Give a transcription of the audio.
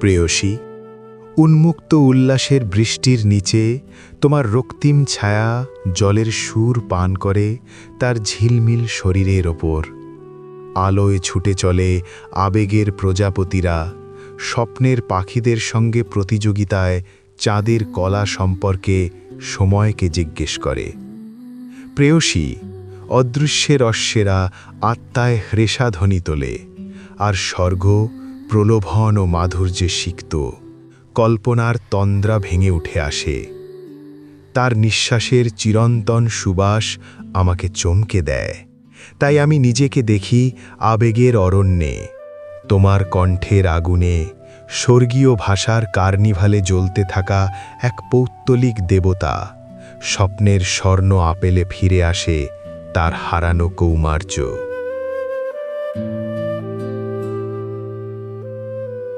প্রেয়সী, উন্মুক্ত উল্লাসের বৃষ্টির নিচে তোমার রক্তিম ছায়া জলের সুর পান করে তার ঝিলমিল শরীরের ওপর। আলোয় ছুটে চলে আবেগের প্রজাপতিরা, স্বপ্নের পাখিদের সঙ্গে প্রতিযোগিতায় চাঁদের কলা সম্পর্কে সময়কে জিজ্ঞেস করে। প্রেয়সী, অদৃশ্যের অশ্বেরা আত্মায় হ্রেষাধ্বনি তোলে। আর স্বর্গ, প্রলোভন ও মাধুর্যে সিক্ত, কল্পনার তন্দ্রা ভেঙে উঠে আসে। তার নিঃশ্বাসের চিরন্তন সুবাস আমাকে চমকে দেয়। তাই আমি নিজেকে দেখি আবেগের অরণ্যে, তোমার কণ্ঠের আগুনে, স্বর্গীয় ভাষার কার্নিভালে জ্বলতে থাকা এক পৌত্তলিক দেবতা। স্বপ্নের স্বর্ণ আপেলে ফিরে আসে তার হারানো কৌমার্য।